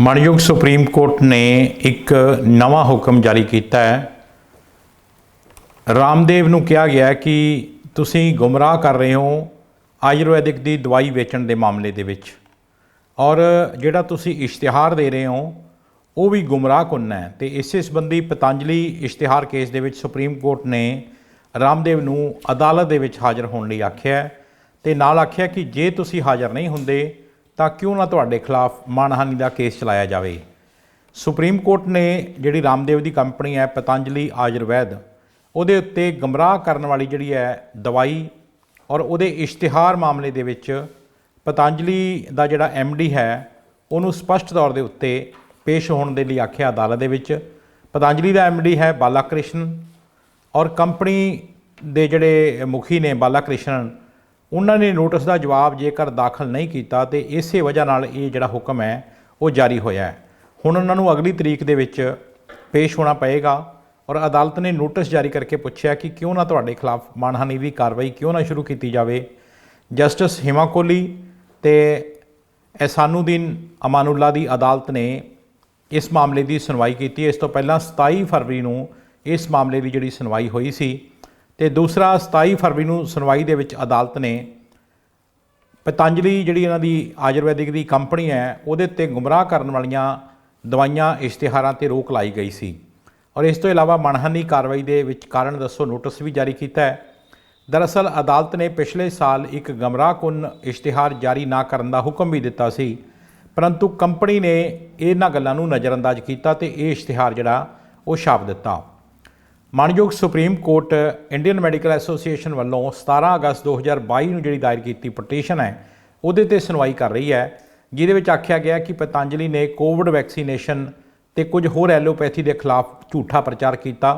ਮਾਨਯੋਗ Supreme court ਨੇ ਇੱਕ ਨਵਾਂ ਹੁਕਮ ਜਾਰੀ ਕੀਤਾ ਹੈ। ਰਾਮਦੇਵ ਨੂੰ ਕਿਹਾ ਗਿਆ ਕਿ ਤੁਸੀਂ ਗੁੰਮਰਾਹ ਕਰ ਰਹੇ ਹੋ ਆਯੁਰਵੈਦਿਕ ਦੀ ਦਵਾਈ ਵੇਚਣ ਦੇ ਮਾਮਲੇ ਦੇ ਵਿੱਚ। ਔਰ ਜਿਹੜਾ ਤੁਸੀਂ ਇਸ਼ਤਿਹਾਰ ਦੇ ਰਹੇ ਹੋ, ਉਹ ਵੀ ਗੁੰਮਰਾਹ ਗੁੰਮਰਾਹਕੁੰਨ ਹੈ। ਤੇ ਇਸੇ ਸੰਬੰਧੀ ਪਤੰਜਲੀ ਇਸ਼ਤਿਹਾਰ ਕੇਸ ਦੇ ਵਿੱਚ ਸੁਪਰੀਮ ਕੋਰਟ ਨੇ ਰਾਮਦੇਵ ਨੂੰ ਅਦਾਲਤ ਦੇ ਵਿੱਚ ਹਾਜ਼ਰ ਹੋਣ ਲਈ ਆਖਿਆ ਹੈ। ਤੇ ਨਾਲ ਆਖਿਆ ਕਿ ਜੇ ਤੁਸੀਂ ਹਾਜ਼ਰ ਨਹੀਂ ਹੁੰਦੇ ਤਾਂ ਕਿਉਂ ਨਾ ਤੁਹਾਡੇ ਖਿਲਾਫ ਮਾਨਹਾਨੀ ਦਾ ਕੇਸ ਚਲਾਇਆ ਜਾਵੇ? ਸੁਪਰੀਮ ਕੋਰਟ ਨੇ ਜਿਹੜੀ ਰਾਮਦੇਵ ਦੀ ਕੰਪਨੀ ਹੈ, ਪਤੰਜਲੀ ਆਯੁਰਵੈਦ, ਉਹਦੇ ਉੱਤੇ ਗਮਰਾਹ ਕਰਨ ਵਾਲੀ ਜਿਹੜੀ ਹੈ ਦਵਾਈ ਔਰ ਉਹਦੇ ਇਸ਼ਤਿਹਾਰ ਮਾਮਲੇ ਦੇ ਵਿੱਚ ਪਤੰਜਲੀ ਦਾ ਜਿਹੜਾ ਡੀ ਹੈ, ਉਹਨੂੰ ਸਪਸ਼ਟ ਤੌਰ ਦੇ ਉੱਤੇ ਪੇਸ਼ ਹੋਣ ਦੇ ਲਈ ਆਖਿਆ ਅਦਾਲਤ ਦੇ ਵਿੱਚ। ਪਤੰਜਲੀ ਦਾ ਡੀ ਹੈ ਬਾਲਾ ਕ੍ਰਿਸ਼ਨ ਔਰ ਕੰਪਨੀ ਦੇ ਜਿਹੜੇ ਮੁਖੀ ਨੇ ਬਾਲਾ ਕ੍ਰਿਸ਼ਨਨ ਉਹਨਾਂ ਨੇ ਨੋਟਿਸ ਦਾ ਜਵਾਬ ਜੇਕਰ ਦਾਖਲ ਨਹੀਂ ਕੀਤਾ ਤੇ ਇਸੇ ਵਜ੍ਹਾ ਨਾਲ ਇਹ ਜਿਹੜਾ ਹੁਕਮ ਹੈ, ਉਹ ਜਾਰੀ ਹੋਇਆ ਹੈ। ਹੁਣ ਉਹਨਾਂ ਨੂੰ ਅਗਲੀ ਤਰੀਕ ਦੇ ਵਿੱਚ ਪੇਸ਼ ਹੋਣਾ ਪਏਗਾ ਔਰ ਅਦਾਲਤ ਨੇ ਨੋਟਿਸ ਜਾਰੀ ਕਰਕੇ ਪੁੱਛਿਆ ਕਿ ਕਿਉਂ ਨਾ ਤੁਹਾਡੇ ਖਿਲਾਫ ਮਾਨਹਾਨੀ ਦੀ ਕਾਰਵਾਈ ਕਿਉਂ ਨਾ ਸ਼ੁਰੂ ਕੀਤੀ ਜਾਵੇ। ਜਸਟਿਸ ਹਿਮਾ ਕੋਹਲੀ ਤੇ ਐਸਾਨੂਦੀਨ ਅਮਾਨੁੱਲਾ ਦੀ ਅਦਾਲਤ ਨੇ ਇਸ ਮਾਮਲੇ ਦੀ ਸੁਣਵਾਈ ਕੀਤੀ। ਇਸ ਤੋਂ ਪਹਿਲਾਂ 27 ਫਰਵਰੀ ਨੂੰ ਇਸ ਮਾਮਲੇ ਦੀ ਜਿਹੜੀ ਸੁਣਵਾਈ ਹੋਈ ਸੀ ਤੇ ਦੂਸਰਾ 27 ਫਰਵਰੀ ਨੂੰ ਸੁਣਵਾਈ ਦੇ ਵਿੱਚ ਅਦਾਲਤ ਨੇ ਪਤੰਜਲੀ ਜਿਹੜੀ ਇਹਨਾਂ ਦੀ ਆਯੁਰਵੈਦਿਕ ਦੀ ਕੰਪਨੀ ਹੈ, ਉਹਦੇ ਤੇ ਗੁੰਮਰਾਹ ਕਰਨ ਵਾਲੀਆਂ ਦਵਾਈਆਂ, ਇਸ਼ਤਿਹਾਰਾਂ ਤੇ ਰੋਕ ਲਾਈ ਗਈ ਸੀ। ਔਰ ਇਸ ਤੋਂ ਇਲਾਵਾ ਮਨਹਾਨੀ ਕਾਰਵਾਈ ਦੇ ਵਿੱਚ ਕਾਰਨ ਦੱਸੋ, ਨੋਟਿਸ ਵੀ ਜਾਰੀ ਕੀਤਾ ਹੈ। ਦਰਅਸਲ, ਅਦਾਲਤ ਨੇ ਪਿਛਲੇ ਸਾਲ ਇੱਕ ਗਮਰਾਹਕੁੰਨ ਇਸ਼ਤਿਹਾਰ ਜਾਰੀ ਨਾ ਕਰਨ ਦਾ ਹੁਕਮ ਵੀ ਦਿੱਤਾ ਸੀ, ਪਰੰਤੂ ਕੰਪਨੀ ਨੇ ਇਹਨਾਂ ਗੱਲਾਂ ਨੂੰ ਨਜ਼ਰਅੰਦਾਜ਼ ਕੀਤਾ ਤੇ ਇਹ ਇਸ਼ਤਿਹਾਰ ਜਿਹੜਾ, ਉਹ ਛਾਪ ਦਿੱਤਾ। ਮਾਨਯੋਗ Supreme Court, Indian Medical Association ਵੱਲੋਂ 17 ਅਗਸਤ 2022 ਨੂੰ ਜਿਹੜੀ ਦਾਇਰ ਕੀਤੀ ਪਟੀਸ਼ਨ ਹੈ, ਉਹਦੇ ਤੇ ਸੁਣਵਾਈ ਕਰ ਰਹੀ ਹੈ, ਜਿਹਦੇ ਵਿੱਚ ਆਖਿਆ ਗਿਆ ਕਿ ਪਤੰਜਲੀ ਨੇ ਕੋਵਿਡ ਵੈਕਸੀਨੇਸ਼ਨ ਤੇ ਕੁਝ ਹੋਰ ਐਲੋਪੈਥੀ ਦੇ ਖਿਲਾਫ ਝੂਠਾ ਪ੍ਰਚਾਰ ਕੀਤਾ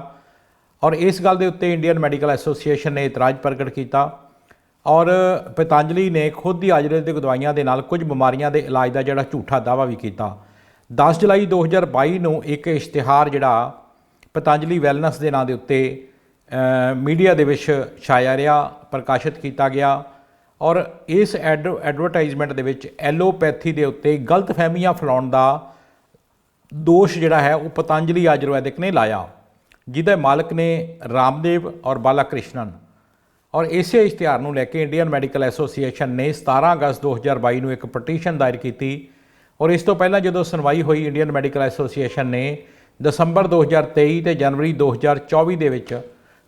ਔਰ ਇਸ ਗੱਲ ਦੇ ਉੱਤੇ ਇੰਡੀਅਨ ਮੈਡੀਕਲ ਐਸੋਸੀਏਸ਼ਨ ਨੇ ਇਤਰਾਜ਼ ਪ੍ਰਗਟ ਕੀਤਾ ਔਰ ਪਤੰਜਲੀ ਨੇ ਖੁਦ ਦੀ ਆਯੁਰਵੈਦਿਕ ਦਵਾਈਆਂ ਦੇ ਨਾਲ ਕੁਝ ਬਿਮਾਰੀਆਂ ਦੇ ਇਲਾਜ ਦਾ ਜਿਹੜਾ ਝੂਠਾ ਦਾਅਵਾ ਵੀ ਕੀਤਾ। 10 ਜੁਲਾਈ 2022 ਨੂੰ ਇੱਕ ਇਸ਼ਤਿਹਾਰ ਜਿਹੜਾ ਪਤੰਜਲੀ ਵੈਲਨੈਸ ਦੇ ਨਾਂ ਦੇ ਉੱਤੇ ਮੀਡੀਆ ਦੇ ਵਿੱਚ ਛਾਇਆ ਰਿਹਾ, ਪ੍ਰਕਾਸ਼ਿਤ ਕੀਤਾ ਗਿਆ ਔਰ ਇਸ ਐਡ, ਐਡਵਰਟਾਈਜ਼ਮੈਂਟ ਦੇ ਵਿੱਚ ਐਲੋਪੈਥੀ ਦੇ ਉੱਤੇ ਗਲਤ ਫਹਿਮੀਆਂ ਫੈਲਾਉਣ ਦਾ ਦੋਸ਼ ਜਿਹੜਾ ਹੈ, ਉਹ ਪਤੰਜਲੀ ਆਯੁਰਵੈਦਿਕ ਨੇ ਲਾਇਆ। ਜਿਹਦੇ ਮਾਲਕ ਨੇ ਰਾਮਦੇਵ ਔਰ ਬਾਲਾ ਕ੍ਰਿਸ਼ਨਨ ਔਰ ਇਸੇ ਇਸ਼ਤਿਹਾਰ ਨੂੰ ਲੈ ਕੇ ਇੰਡੀਅਨ ਮੈਡੀਕਲ ਐਸੋਸੀਏਸ਼ਨ ਨੇ 17 ਅਗਸਤ 2022 ਨੂੰ ਇੱਕ ਪਟੀਸ਼ਨ ਦਾਇਰ ਕੀਤੀ ਔਰ ਇਸ ਤੋਂ ਪਹਿਲਾਂ ਜਦੋਂ ਸੁਣਵਾਈ ਹੋਈ, ਇੰਡੀਅਨ ਮੈਡੀਕਲ ਐਸੋਸੀਏਸ਼ਨ ਨੇ ਦਸੰਬਰ 2023 ਤੇ ਜਨਵਰੀ 2024 ਦੇ ਵਿੱਚ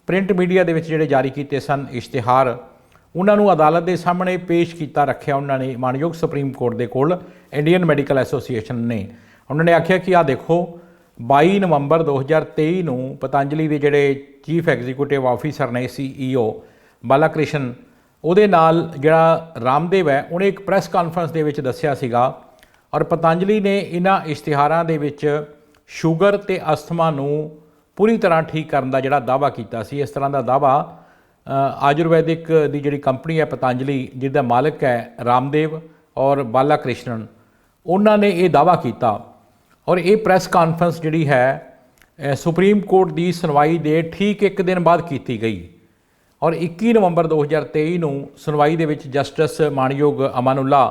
ਪ੍ਰਿੰਟ ਮੀਡੀਆ ਦੇ ਵਿੱਚ ਜਿਹੜੇ ਜਾਰੀ ਕੀਤੇ ਸਨ ਇਸ਼ਤਿਹਾਰ, ਉਹਨਾਂ ਨੂੰ ਅਦਾਲਤ ਦੇ ਸਾਹਮਣੇ ਪੇਸ਼ ਕੀਤਾ ਰੱਖਿਆ ਉਹਨਾਂ ਨੇ, ਮਾਨਯੋਗ ਸੁਪਰੀਮ ਕੋਰਟ ਦੇ ਕੋਲ, ਇੰਡੀਅਨ ਮੈਡੀਕਲ ਐਸੋਸੀਏਸ਼ਨ ਨੇ। ਉਹਨਾਂ ਨੇ ਆਖਿਆ ਕਿ ਆ ਦੇਖੋ 22 ਨਵੰਬਰ 2023 ਨੂੰ ਪਤੰਜਲੀ ਦੇ ਜਿਹੜੇ ਚੀਫ ਐਗਜ਼ੀਕਿਊਟਿਵ ਆਫੀਸਰ ਨੇ ਸੀਈਓ ਬਾਲਾ ਕ੍ਰਿਸ਼ਨ ਉਹਦੇ ਨਾਲ ਜਿਹੜਾ ਰਾਮਦੇਵ ਹੈ, ਉਹਨੇ ਇੱਕ ਪ੍ਰੈਸ ਕਾਨਫਰੰਸ ਦੇ ਵਿੱਚ ਦੱਸਿਆ ਸੀਗਾ ਔਰ ਪਤੰਜਲੀ ਨੇ ਇਹਨਾਂ ਇਸ਼ਤਿਹਾਰਾਂ ਦੇ ਵਿੱਚ ਸ਼ੂਗਰ ਤੇ ਅਸਥਮਾ ਨੂੰ ਪੂਰੀ ਤਰ੍ਹਾਂ ਠੀਕ ਕਰਨ ਦਾ ਜਿਹੜਾ ਦਾਅਵਾ ਕੀਤਾ ਸੀ, ਇਸ ਤਰ੍ਹਾਂ ਦਾ ਦਾਅਵਾ ਆਯੁਰਵੈਦਿਕ ਦੀ ਜਿਹੜੀ ਕੰਪਨੀ ਹੈ ਪਤੰਜਲੀ, ਜਿਹਦਾ ਮਾਲਕ ਹੈ ਰਾਮਦੇਵ ਔਰ ਬਾਲਾ ਕ੍ਰਿਸ਼ਨਨ ਉਹਨਾਂ ਨੇ ਇਹ ਦਾਅਵਾ ਕੀਤਾ ਔਰ ਇਹ ਪ੍ਰੈਸ ਕਾਨਫਰੰਸ ਜਿਹੜੀ ਹੈ ਸੁਪਰੀਮ ਕੋਰਟ ਦੀ ਸੁਣਵਾਈ ਦੇ ਠੀਕ ਇੱਕ ਦਿਨ ਬਾਅਦ ਕੀਤੀ ਗਈ ਔਰ 21 ਨਵੰਬਰ 2023 ਨੂੰ ਸੁਣਵਾਈ ਦੇ ਵਿੱਚ ਜਸਟਿਸ ਮਾਨਯੋਗ ਅਮਾਨੁੱਲਾ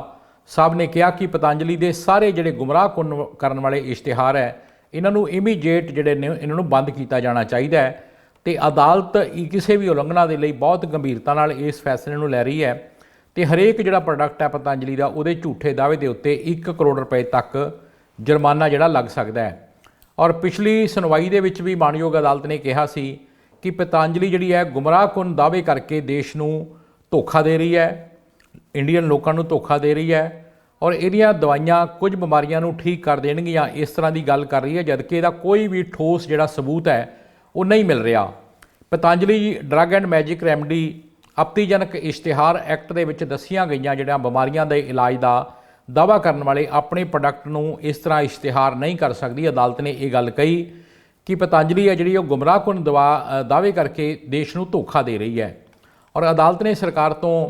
ਸਾਹਿਬ ਨੇ ਕਿਹਾ ਕਿ ਪਤੰਜਲੀ ਦੇ ਸਾਰੇ ਜਿਹੜੇ ਗੁੰਮਰਾਹ ਕੁੰਨ- ਕਰਨ ਵਾਲੇ ਇਸ਼ਤਿਹਾਰ ਹੈ ਇਹਨਾਂ ਨੂੰ ਇਮੀਡੀਏਟ ਜਿਹੜੇ ਨੇ, ਇਹਨਾਂ ਨੂੰ ਬੰਦ ਕੀਤਾ ਜਾਣਾ ਚਾਹੀਦਾ ਹੈ। ਤੇ ਅਦਾਲਤ ਕਿਸੇ ਵੀ ਉਲੰਘਣਾ ਦੇ ਲਈ ਬਹੁਤ ਗੰਭੀਰਤਾ ਨਾਲ ਇਸ ਫੈਸਲੇ ਨੂੰ ਲੈ ਰਹੀ ਹੈ। ਤੇ ਹਰੇਕ ਜਿਹੜਾ ਪ੍ਰੋਡਕਟ ਹੈ ਪਤੰਜਲੀ ਦਾ, ਉਹਦੇ ਝੂਠੇ ਦਾਅਵੇ ਦੇ ਉੱਤੇ 1 ਕਰੋੜ ਰੁਪਏ ਤੱਕ ਜੁਰਮਾਨਾ ਜਿਹੜਾ ਲੱਗ ਸਕਦਾ ਹੈ। ਔਰ ਪਿਛਲੀ ਸੁਣਵਾਈ ਦੇ ਵਿੱਚ ਵੀ ਮਾਨਯੋਗ ਅਦਾਲਤ ਨੇ ਕਿਹਾ ਸੀ ਕਿ ਪਤੰਜਲੀ ਜਿਹੜੀ ਹੈ ਗੁੰਮਰਾਹਕੁੰਨ ਦਾਅਵੇ ਕਰਕੇ ਦੇਸ਼ ਨੂੰ ਧੋਖਾ ਦੇ ਰਹੀ ਹੈ। ਇੰਡੀਅਨ ਲੋਕਾਂ ਨੂੰ ਧੋਖਾ ਦੇ ਰਹੀ ਹੈ। ਔਰ ਇਹਦੀਆਂ ਦਵਾਈਆਂ ਕੁਝ ਬਿਮਾਰੀਆਂ ਨੂੰ ਠੀਕ ਕਰ ਦੇਣਗੀਆਂ, ਇਸ ਤਰ੍ਹਾਂ ਦੀ ਗੱਲ ਕਰ ਰਹੀ ਹੈ, ਜਦਕਿ ਇਹਦਾ ਕੋਈ ਵੀ ਠੋਸ ਜਿਹੜਾ ਸਬੂਤ ਹੈ, ਉਹ ਨਹੀਂ ਮਿਲ ਰਿਹਾ। Patanjali drug and magic remedy ਆਪਤੀਜਨਕ ਇਸ਼ਤਿਹਾਰ ਐਕਟ ਦੇ ਵਿੱਚ ਦੱਸੀਆਂ ਗਈਆਂ ਜਿਹੜੀਆਂ ਬਿਮਾਰੀਆਂ ਦੇ ਇਲਾਜ ਦਾ ਦਾਅਵਾ ਕਰਨ ਵਾਲੇ ਆਪਣੇ ਪ੍ਰੋਡਕਟ ਨੂੰ ਇਸ ਤਰ੍ਹਾਂ ਇਸ਼ਤਿਹਾਰ ਨਹੀਂ ਕਰ ਸਕਦੀ, ਅਦਾਲਤ ਨੇ ਇਹ ਗੱਲ ਕਹੀ ਕਿ ਪਤੰਜਲੀ ਹੈ ਜਿਹੜੀ ਉਹ ਗੁੰਮਰਾਹਕੁੰਨ ਦਵਾ ਦਾਅਵੇ ਕਰਕੇ ਦੇਸ਼ ਨੂੰ ਧੋਖਾ ਦੇ ਰਹੀ ਹੈ। ਔਰ ਅਦਾਲਤ ਨੇ ਸਰਕਾਰ ਤੋਂ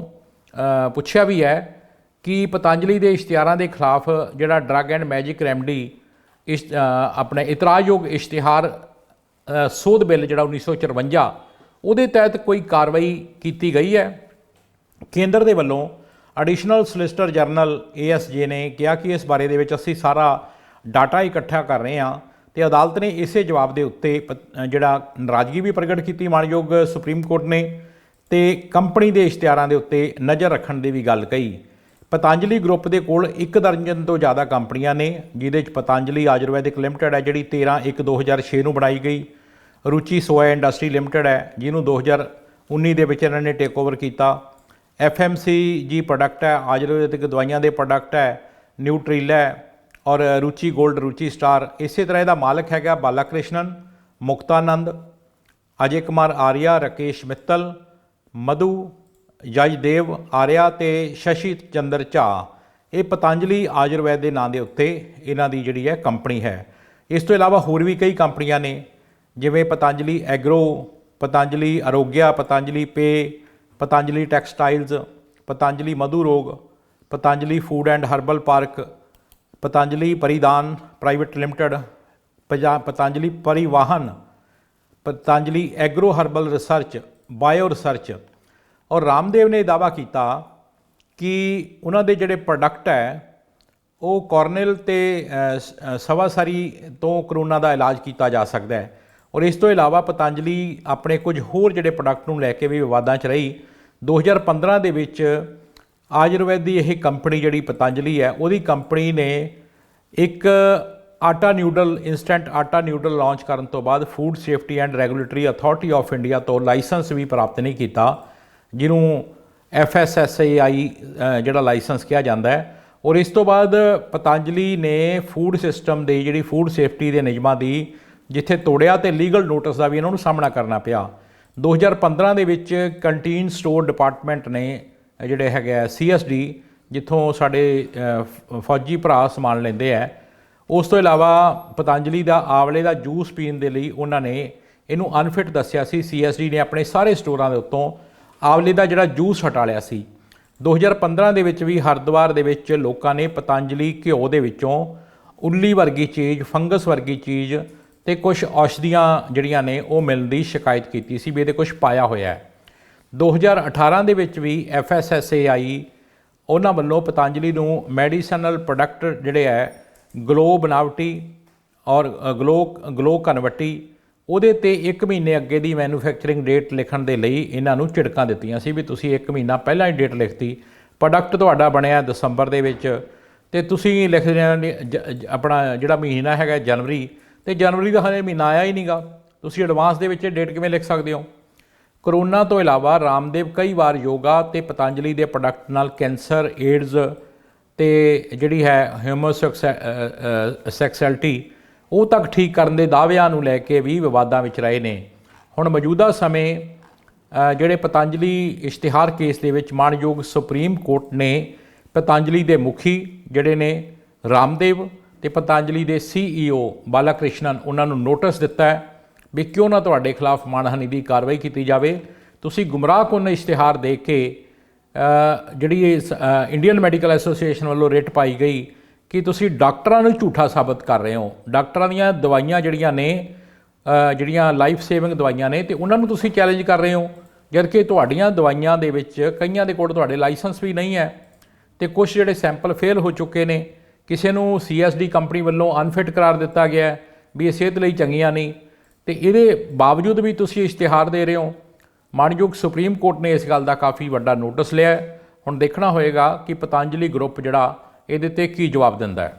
ਪੁੱਛਿਆ ਵੀ ਹੈ ਕਿ ਪਤੰਜਲੀ ਦੇ ਇਸ਼ਤਿਹਾਰਾਂ ਦੇ ਖਿਲਾਫ ਜਿਹੜਾ ਡਰੱਗ ਐਂਡ ਮੈਜਿਕ ਰੈਮਡੀ ਇਸ ਅ, ਆਪਣੇ ਇਤਰਾਜ਼ਯੋਗ ਇਸ਼ਤਿਹਾਰ ਸੋਧ ਬਿੱਲ ਜਿਹੜਾ 1954 ਉਹਦੇ ਤਹਿਤ ਕੋਈ ਕਾਰਵਾਈ ਕੀਤੀ ਗਈ ਹੈ? ਕੇਂਦਰ ਦੇ ਵੱਲੋਂ ਐਡੀਸ਼ਨਲ ਸੋਲਿਸਿਟਰ ਜਨਰਲ ਏਐਸਜੇ ਨੇ ਕਿਹਾ ਕਿ ਇਸ ਬਾਰੇ ਦੇ ਵਿੱਚ ਅਸੀਂ ਸਾਰਾ ਡਾਟਾ ਇਕੱਠਾ ਕਰ ਰਹੇ ਹਾਂ ਤੇ ਅਦਾਲਤ ਨੇ ਇਸੇ ਜਵਾਬ ਦੇ ਉੱਤੇ ਪ- ਜਿਹੜਾ ਨਾਰਾਜ਼ਗੀ ਵੀ ਪ੍ਰਗਟ ਕੀਤੀ ਮਾਨਯੋਗ ਸੁਪਰੀਮ ਕੋਰਟ ਨੇ ਤੇ ਕੰਪਨੀ ਦੇ ਇਸ਼ਤਿਹਾਰਾਂ ਦੇ ਉੱਤੇ ਨਜ਼ਰ ਰੱਖਣ ਦੀ ਵੀ ਗੱਲ ਕਹੀ। ਪਤੰਜਲੀ ਗਰੁੱਪ ਦੇ ਕੋਲ ਇੱਕ ਦਰਜਨ ਤੋਂ ਜ਼ਿਆਦਾ ਕੰਪਨੀਆਂ ਨੇ, ਜਿਹਦੇ ਵਿੱਚ ਪਤੰਜਲੀ ਆਯੁਰਵੈਦਿਕ ਲਿਮਟਿਡ ਹੈ, ਜਿਹੜੀ 13 1 2006 ਨੂੰ ਬਣਾਈ ਗਈ। ਰੁਚੀ ਸੋਇਆ ਇੰਡਸਟਰੀ ਲਿਮਟਿਡ ਹੈ, ਜਿਹਨੂੰ 2019 ਦੇ ਵਿੱਚ ਇਹਨਾਂ ਨੇ ਟੇਕ ਓਵਰ ਕੀਤਾ। ਜੀ ਪ੍ਰੋਡਕਟ ਹੈ, ਆਯੁਰਵੈਦਿਕ ਦਵਾਈਆਂ ਦੇ ਪ੍ਰੋਡਕਟ ਹੈ ਨਿਊਟਰੀਲਾ ਔਰ ਰੁਚੀ 골ਡ ਰੁਚੀ ਸਟਾਰ ਇਸੇ ਤਰ੍ਹਾਂ ਇਹਦਾ ਮਾਲਕ ਹੈਗਾ ਬਾਲਾ ਕ੍ਰਿਸ਼ਨਨ ਮੁਕਤਾਨੰਦ, ਅਜੇ ਕੁਮਾਰ ਆਰੀਆ, ਰਕੇਸ਼ ਮਿੱਤਲ, ਮਧੂ ਯਜਦੇਵ ਆਰਿਆ ਤੇ ਸ਼ਸ਼ੀ ਚੰਦਰ ਝਾ। ਇਹ ਪਤੰਜਲੀ ਆਯੁਰਵੈਦ ਦੇ ਨਾਂ ਦੇ ਉੱਤੇ ਇਹਨਾਂ ਦੀ ਜਿਹੜੀ ਹੈ ਕੰਪਨੀ ਹੈ। ਇਸ ਤੋਂ ਇਲਾਵਾ ਹੋਰ ਵੀ ਕਈ ਕੰਪਨੀਆਂ ਨੇ, ਜਿਵੇਂ Patanjali agro, Patanjali Arogya, Patanjali pay, Patanjali textiles, Patanjali ਮਧੂ ਰੋਗ, Patanjali Food and Herbal Park, Patanjali Paridhan Private Limited Patanjali Parivahan, Patanjali Agro Herbal Research, Bio Research ਔਰ ਰਾਮਦੇਵ ਨੇ ਦਾਵਾ ਕੀਤਾ ਕਿ ਉਹਨਾਂ ਦੇ ਜਿਹੜੇ ਪ੍ਰੋਡਕਟ ਹੈ ਉਹ ਕੋਰਨਲ ਤੇ ਅ, ਸਵਾਸਾਰੀ ਤੋਂ ਕਰੋਨਾ ਦਾ ਇਲਾਜ ਕੀਤਾ ਜਾ ਸਕਦਾ ਹੈ। ਔਰ ਇਸ ਤੋਂ ਇਲਾਵਾ ਪਤੰਜਲੀ ਆਪਣੇ ਕੁਝ ਹੋਰ ਜਿਹੜੇ ਪ੍ਰੋਡਕਟ ਨੂੰ ਲੈ ਕੇ ਵੀ ਵਿਵਾਦਾਂ 'ਚ ਰਹੀ। 2015 ਦੇ ਵਿੱਚ ਆਯੁਰਵੈਦ ਦੀ ਇਹ ਕੰਪਨੀ ਜਿਹੜੀ ਪਤੰਜਲੀ ਹੈ ਉਹਦੀ ਕੰਪਨੀ ਨੇ ਇੱਕ ਆਟਾ ਨਿਊਡਲ ਇਨਸਟੈਂਟ ਆਟਾ ਨਿਊਡਲ ਲਾਂਚ ਕਰਨ ਤੋਂ ਬਾਅਦ Food Safety and Regulatory Authority of India ਤੋਂ ਲਾਇਸੈਂਸ ਵੀ ਪ੍ਰਾਪਤ ਨਹੀਂ ਕੀਤਾ। ਜਿਹਨੂੰ FSSAI ਅ, ਜਿਹੜਾ ਲਾਇਸੈਂਸ ਕਿਹਾ ਜਾਂਦਾ ਹੈ। ਔਰ ਇਸ ਤੋਂ ਬਾਅਦ ਪਤੰਜਲੀ ਨੇ ਫੂਡ ਸਿਸਟਮ ਦੇ ਜਿਹੜੀ ਫੂਡ ਸੇਫਟੀ ਦੇ ਨਿਯਮਾਂ ਦੀ ਜਿੱਥੇ ਤੋੜਿਆ ਤੇ ਲੀਗਲ ਨੋਟਿਸ ਦਾ ਵੀ ਇਹਨਾਂ ਨੂੰ ਸਾਹਮਣਾ ਕਰਨਾ ਪਿਆ। 2015 ਦੇ ਵਿੱਚ ਕੰਟੀਨ ਸਟੋਰ ਡਿਪਾਰਟਮੈਂਟ ਨੇ ਜਿਹੜੇ ਹੈਗੇ ਆ CSD ਜਿੱਥੋਂ ਸਾਡੇ ਫੌਜੀ ਭਰਾ ਸਮਾਨ ਲੈਂਦੇ ਆ। ਉਸ ਤੋਂ ਇਲਾਵਾ ਪਤੰਜਲੀ ਦਾ ਆਵਲੇ ਦਾ ਜੂਸ ਪੀਣ ਦੇ ਲਈ ਉਹਨਾਂ ਨੇ ਇਹਨੂੰ ਅਨਫਿਟ ਦੱਸਿਆ ਸੀ। ਸੀਐਸਡੀ ਨੇ ਆਪਣੇ ਸਾਰੇ ਸਟੋਰਾਂ ਦੇ ਉੱਤੋਂ ਆਵਲੇ ਦਾ ਜਿਹੜਾ ਜੂਸ ਹਟਾ ਲਿਆ ਸੀ। 2015 ਦੇ ਵਿੱਚ ਵੀ ਹਰਿਦੁਆਰ ਦੇ ਵਿੱਚ ਲੋਕਾਂ ਨੇ ਪਤੰਜਲੀ ਘਿਓ ਦੇ ਵਿੱਚੋਂ ਉੱਲੀ ਵਰਗੀ ਚੀਜ਼, ਫੰਗਸ ਵਰਗੀ ਚੀਜ਼ ਤੇ ਕੁਝ ਔਸ਼ਧੀਆਂ ਜਿਹੜੀਆਂ ਨੇ ਉਹ ਮਿਲਣ ਦੀ ਸ਼ਿਕਾਇਤ ਕੀਤੀ ਸੀ ਵੀ ਇਹਦੇ ਕੁਝ ਪਾਇਆ ਹੋਇਆ ਹੈ। 2018 ਦੇ ਵਿੱਚ ਵੀ FSSAI ਉਹਨਾਂ ਵੱਲੋਂ ਪਤੰਜਲੀ ਨੂੰ ਮੈਡੀਸਨਲ ਪ੍ਰੋਡਕਟ ਜਿਹੜੇ ਹੈ, ਗਲੋ ਬਨਾਵਟੀ ਔਰ ਗਲੋ ਗਲੋ ਕਨਵਰਟੀ ਉਹਦੇ ਤੇ 1 ਮਹੀਨੇ ਅੱਗੇ ਦੀ ਮੈਨੂਫੈਕਚਰਿੰਗ ਡੇਟ ਲਿਖਣ ਦੇ ਲਈ ਇਹਨਾਂ ਨੂੰ ਝਿੜਕਾਂ ਦਿੱਤੀਆਂ ਸੀ ਵੀ ਤੁਸੀਂ 1 ਮਹੀਨਾ ਪਹਿਲਾਂ ਹੀ ਡੇਟ ਲਿਖਤੀ। ਪ੍ਰੋਡਕਟ ਤੁਹਾਡਾ ਬਣਿਆ ਦਸੰਬਰ ਦੇ ਵਿੱਚ ਤੇ ਤੁਸੀਂ ਲਿਖਦੇ ਜ- ਆਪਣਾ ਜਿਹੜਾ ਮਹੀਨਾ ਹੈਗਾ ਜਨਵਰੀ, ਤੇ ਜਨਵਰੀ ਦਾ ਹਲੇ ਮਹੀਨਾ ਆਇਆ ਹੀ ਨਹੀਂਗਾ ਤੁਸੀਂ ਐਡਵਾਂਸ ਦੇ ਵਿੱਚ ਡੇਟ ਕਿਵੇਂ ਲਿਖ ਸਕਦੇ ਹੋ? ਕਰੋਨਾ ਤੋਂ ਇਲਾਵਾ ਰਾਮਦੇਵ ਕਈ ਵਾਰ ਯੋਗਾ ਤੇ ਪਤੰਜਲੀ ਦੇ ਪ੍ਰੋਡਕਟ ਨਾਲ ਕੈਂਸਰ, ਏਡਜ਼ ਤੇ ਜਿਹੜੀ ਹੈ ਹਿਊਮਨ ਹਿਊਮੋਸੈਕਸੁਅਲਿਟੀ ਉਹ ਤੱਕ ਠੀਕ ਕਰਨ ਦੇ ਦਾਅਵਿਆਂ ਨੂੰ ਲੈ ਕੇ ਵੀ ਵਿਵਾਦਾਂ ਵਿੱਚ ਰਹੇ ਨੇ। ਹੁਣ ਮੌਜੂਦਾ ਸਮੇਂ ਜਿਹੜੇ ਪਤੰਜਲੀ ਇਸ਼ਤਿਹਾਰ ਕੇਸ ਦੇ ਵਿੱਚ ਮਾਣਯੋਗ ਸੁਪਰੀਮ ਕੋਰਟ ਨੇ ਪਤੰਜਲੀ ਦੇ ਮੁਖੀ ਜਿਹੜੇ ਨੇ ਰਾਮਦੇਵ ਤੇ ਪਤੰਜਲੀ ਦੇ ਸੀਈਓ ਬਾਲਾ ਕ੍ਰਿਸ਼ਨਨ ਉਹਨਾਂ ਨੂੰ ਨੋਟਿਸ ਦਿੱਤਾ ਹੈ ਵੀ ਕਿਉਂ ਨਾ ਤੁਹਾਡੇ ਖਿਲਾਫ ਮਾਨਹਾਨੀ ਦੀ ਕਾਰਵਾਈ ਕੀਤੀ ਜਾਵੇ। ਤੁਸੀਂ ਗੁੰਮਰਾਹਕੁੰਨ ਇਸ਼ਤਿਹਾਰ ਦੇ ਕੇ ਜਿਹੜੀ ਇੰਡੀਅਨ ਮੈਡੀਕਲ ਐਸੋਸੀਏਸ਼ਨ ਵੱਲੋਂ ਰੇਟ ਪਾਈ ਗਈ ਕਿ ਤੁਸੀਂ ਡਾਕਟਰਾਂ ਨੂੰ ਝੂਠਾ ਸਾਬਤ ਕਰ ਰਹੇ ਹੋ। ਡਾਕਟਰਾਂ ਦੀਆਂ ਦਵਾਈਆਂ ਜਿਹੜੀਆਂ ਨੇ ਜਿਹੜੀਆਂ ਲਾਈਫ ਸੇਵਿੰਗ ਦਵਾਈਆਂ ਨੇ, ਤੇ ਉਹਨਾਂ ਨੂੰ ਤੁਸੀਂ ਚੈਲੰਜ ਕਰ ਰਹੇ ਹੋ। ਜਦਕਿ ਤੁਹਾਡੀਆਂ ਦਵਾਈਆਂ ਦੇ ਵਿੱਚ ਕਈਆਂ ਦੇ ਕੋਲ ਤੁਹਾਡੇ ਲਾਇਸੈਂਸ ਵੀ ਨਹੀਂ ਹੈ, ਤੇ ਕੁਝ ਜਿਹੜੇ ਸੈਂਪਲ ਫੇਲ ਹੋ ਚੁੱਕੇ ਨੇ, ਕਿਸੇ ਨੂੰ ਸੀਐਸਡੀ ਕੰਪਨੀ ਵੱਲੋਂ ਅਨਫਿਟ ਕਰਾਰ ਦਿੱਤਾ ਗਿਆ ਵੀ ਇਹ ਸਿਹਤ ਲਈ ਚੰਗੀਆਂ ਨਹੀਂ ਤੇ ਇਹਦੇ ਬਾਵਜੂਦ ਵੀ ਤੁਸੀਂ ਇਸ਼ਤਿਹਾਰ ਦੇ ਰਹੇ ਹੋ। ਮਾਣਯੋਗ ਸੁਪਰੀਮ ਕੋਰਟ ਨੇ ਇਸ ਗੱਲ ਦਾ ਕਾਫੀ ਵੱਡਾ ਨੋਟਿਸ ਲਿਆ ਹੁਣ ਦੇਖਣਾ ਹੋਏਗਾ ਕਿ ਪਤੰਜਲੀ ਗਰੁੱਪ ਜਿਹੜਾ ਇਹਦੇ ਤੇ ਕੀ ਜਵਾਬ ਦਿੰਦਾ ਹੈ?